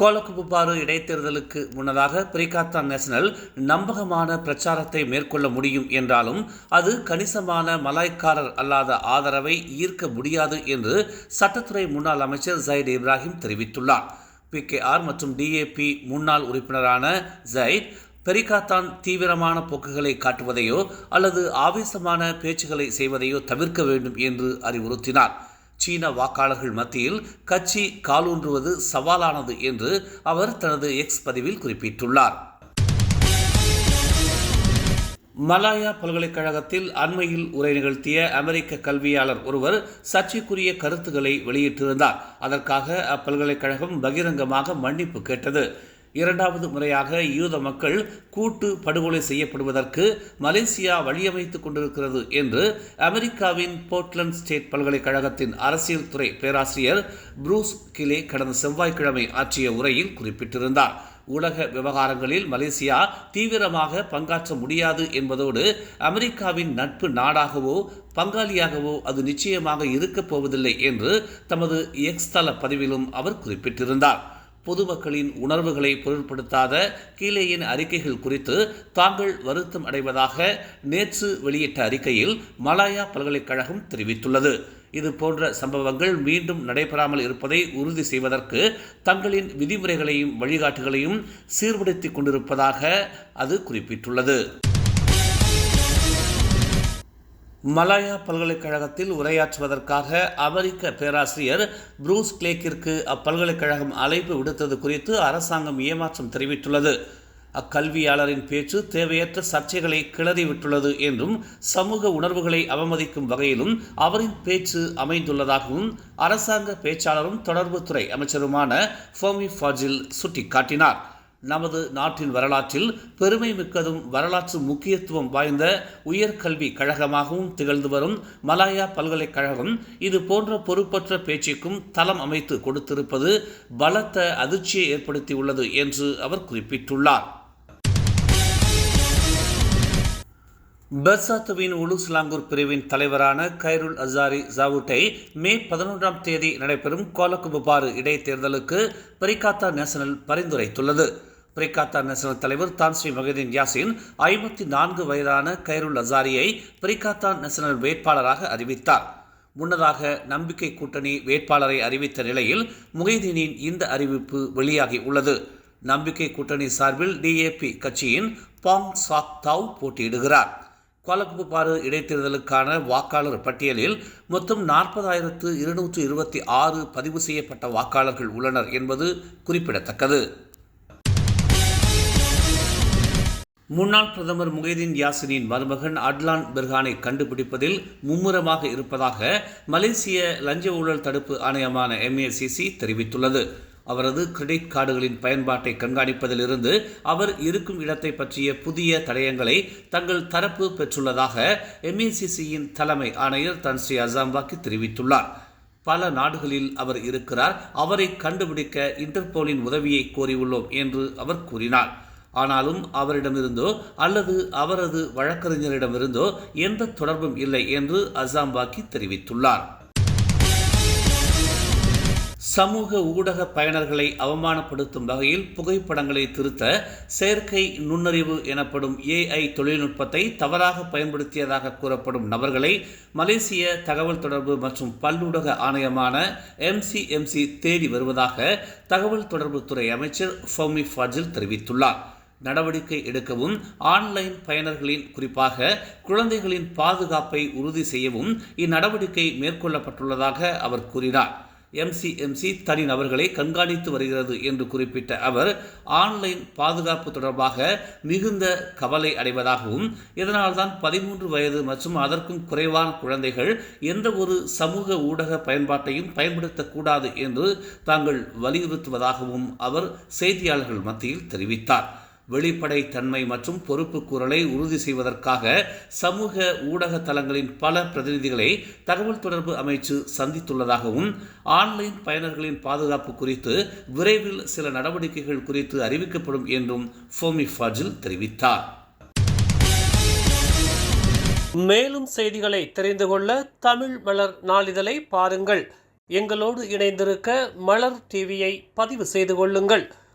கோலக்குப்பாறு இடைத்தேர்தலுக்கு முன்னதாக பிரிகாத்தா நேஷனல் நம்பகமான பிரச்சாரத்தை மேற்கொள்ள முடியும் என்றாலும் அது கணிசமான மலாய்க்காரர் அல்லாத ஆதரவை ஈர்க்க முடியாது என்று சட்டத்துறை முன்னாள் அமைச்சர் ஜயிட் இப்ராஹிம் தெரிவித்துள்ளார். பிகேஆர் மற்றும் டிஏபி முன்னாள் உறுப்பினரான ஜயிட் பெரிகாத்தான் தீவிரமான போக்குகளை காட்டுவதையோ அல்லது ஆவேசமான பேச்சுகளை செய்வதையோ தவிர்க்க வேண்டும் என்று அறிவுறுத்தினார். சீன வாக்காளர்கள் மத்தியில் கட்சி காலூன்றுவது சவாலானது என்று அவர் தனது எக்ஸ் பதிவில் குறிப்பிட்டுள்ளார். மலாயா பல்கலைக்கழகத்தில் அண்மையில் உரை நிகழ்த்திய அமெரிக்க கல்வியாளர் ஒருவர் சர்ச்சைக்குரிய கருத்துக்களை வெளியிட்டிருந்தார். அதற்காக அப்பல்கலைக்கழகம் பகிரங்கமாக மன்னிப்பு கேட்டது. இரண்டாவது முறையாக யூத மக்கள் கூட்டு படுகொலை செய்யப்படுவதற்கு மலேசியா வழியமைத்துக் கொண்டிருக்கிறது என்று அமெரிக்காவின் போர்ட்லண்ட் ஸ்டேட் பல்கலைக்கழகத்தின் அரசியல் துறை பேராசிரியர் புரூஸ் கிலே கடந்த செவ்வாய்க்கிழமை ஆற்றிய உரையில் குறிப்பிட்டிருந்தார். உலக விவகாரங்களில் மலேசியா தீவிரமாக பங்காற்ற முடியாது என்பதோடு அமெரிக்காவின் நட்பு நாடாகவோ பங்காளியாகவோ அது நிச்சயமாக இருக்கப் போவதில்லை என்று தமது எக்ஸ் தள பதிவிலும் அவர் குறிப்பிட்டிருந்தார். பொதுமக்களின் உணர்வுகளை பொருட்படுத்தாத கீழேயின் அறிக்கைகள் குறித்து தாங்கள் வருத்தம் அடைவதாக நேற்று வெளியிட்ட அறிக்கையில் மலாயா பல்கலைக்கழகம் தெரிவித்துள்ளது. இது போன்ற சம்பவங்கள் மீண்டும் நடைபெறாமல் இருப்பதை உறுதி செய்வதற்கு தங்களின் விதிமுறைகளையும் வழிகாட்டுகளையும் சீர்படுத்திக் கொண்டிருப்பதாக அது குறிப்பிட்டுள்ளது. மலாயா பல்கலைக்கழகத்தில் உரையாற்றுவதற்காக அமெரிக்க பேராசிரியர் ப்ரூஸ் கிளேக்கிற்கு அப்பல்கலைக்கழகம் அழைப்பு விடுத்தது குறித்து அரசாங்கம் ஏமாற்றம் தெரிவித்துள்ளது. அக்கல்வியாளரின் பேச்சு தேவையற்ற சர்ச்சைகளை கிளறிவிட்டுள்ளது என்றும் சமூக உணர்வுகளை அவமதிக்கும் வகையிலும் அவரின் பேச்சு அமைந்துள்ளதாகவும் அரசாங்க பேச்சாளரும் தொடர்புத்துறை அமைச்சருமான ஃபோமி ஃபாஜில் சுட்டிக்காட்டினார். நமது நாட்டின் வரலாற்றில் பெருமை மிக்கதும் வரலாற்று முக்கியத்துவம் வாய்ந்த உயர்கல்வி கழகமாகவும் திகழ்ந்து வரும் மலாயா பல்கலைக்கழகம் இது போன்ற பொறுப்பற்ற பேச்சுக்கும் தளம் அமைத்து கொடுத்திருப்பது பலத்த அதிர்ச்சியை ஏற்படுத்தியுள்ளது என்று அவர் குறிப்பிட்டுள்ளார். பெர்சாத்துவின் உலுஸ்லாங்கூர் பிரிவின் தலைவரான கைருல் அசாரி ஜாவுட்டை மே பதினொன்றாம் தேதி நடைபெறும் கோலக்குபாறு இடைத்தேர்தலுக்கு பரிகாத்தா நேஷனல் பரிந்துரைத்துள்ளது. பிரிகாத்தா நேஷனல் தலைவர் தான்ஸ்ரீ மகதீன் யாசின் ஐம்பத்தி நான்கு வயதான கைருல் அசாரியை பிரிகாத்தா நேஷனல் வேட்பாளராக அறிவித்தார். முன்னதாக நம்பிக்கை கூட்டணி வேட்பாளரை அறிவித்த நிலையில் முகைதீனின் இந்த அறிவிப்பு வெளியாகி உள்ளது. நம்பிக்கை கூட்டணி சார்பில் டிஏபி கட்சியின் பாங் சாக் தாவ் போட்டியிடுகிறார். கோலக்குப்பாறு இடைத்தேர்தலுக்கான வாக்காளர் பட்டியலில் மொத்தம் நாற்பதாயிரத்து இருநூற்று இருபத்தி ஆறு பதிவு செய்யப்பட்ட வாக்காளர்கள் உள்ளனர் என்பது குறிப்பிடத்தக்கது. முன்னாள் பிரதமர் முகைதீன் யாசினின் மருமகன் அட்லான் பெர்ஹானை கண்டுபிடிப்பதில் மும்முரமாக இருப்பதாக மலேசிய லஞ்ச ஊழல் தடுப்பு ஆணையமான எம்ஏசிசி தெரிவித்துள்ளது. அவரது கிரெடிட் கார்டுகளின் பயன்பாட்டை கண்காணிப்பதிலிருந்து அவர் இருக்கும் இடத்தை பற்றிய புதிய தடயங்களை தங்கள் தரப்பு பெற்றுள்ளதாக எம்ஏசிசியின் தலைமை ஆணையர் தன்ஸ்ரீ அசாம்பாக்கி தெரிவித்துள்ளார். பல நாடுகளில் அவர் இருக்கிறார். அவரை கண்டுபிடிக்க இன்டர்போலின் உதவியை கோரியுள்ளோம் என்று அவர் கூறினார். ஆனாலும் அவரிடமிருந்தோ அல்லது அவரது வழக்கறிஞரிடமிருந்தோ எந்த தொடர்பும் இல்லை என்று அசாம்பாக்கி தெரிவித்துள்ளார். சமூக ஊடக பயனர்களை அவமானப்படுத்தும் வகையில் புகைப்படங்களை திருத்த செயற்கை நுண்ணறிவு எனப்படும் ஏஐ தொழில்நுட்பத்தை தவறாக பயன்படுத்தியதாக கூறப்படும் நபர்களை மலேசிய தகவல் தொடர்பு மற்றும் பல்லூடக ஆணையமான எம்சிஎம்சி தேடி வருவதாக தகவல் தொடர்புத்துறை அமைச்சர் ஃபோமி ஃபாஜில் தெரிவித்துள்ளார். நடவடிக்கை எடுக்கவும் ஆன்லைன் பயனர்களின் குறிப்பாக குழந்தைகளின் பாதுகாப்பை உறுதி செய்யவும் இந்நடவடிக்கை மேற்கொள்ளப்பட்டுள்ளதாக அவர் கூறினார். எம்சிஎம்சி தனிநபர்களை கண்காணித்து வருகிறது என்று குறிப்பிட்ட அவர் ஆன்லைன் பாதுகாப்பு தொடர்பாக மிகுந்த கவலை அடைவதாகவும் இதனால்தான் பதிமூன்று வயது மற்றும் அதற்கும் குறைவான குழந்தைகள் எந்த ஒரு சமூக ஊடக பயன்பாட்டையும் பயன்படுத்தக்கூடாது என்று தாங்கள் வலியுறுத்துவதாகவும் அவர் செய்தியாளர்கள் மத்தியில் தெரிவித்தார். வெளிப்படைத்தன்மை மற்றும் பொறுப்புக்கூறலை உறுதி செய்வதற்காக சமூக ஊடக தளங்களின் பல பிரதிநிதிகளை தகவல் தொடர்பு அமைச்சு சந்தித்துள்ளதாகவும் ஆன்லைன் பயனர்களின் பாதுகாப்பு குறித்து விரைவில் சில நடவடிக்கைகள் குறித்து அறிவிக்கப்படும் என்றும் ஃபோமி ஃபாஜில் தெரிவித்தார். மேலும் செய்திகளை தெரிந்து கொள்ள தமிழ் மலர் நாளிதழை பாருங்கள். எங்களோடு இணைந்திருக்க மலர் டிவியை பதிவு செய்து கொள்ளுங்கள்.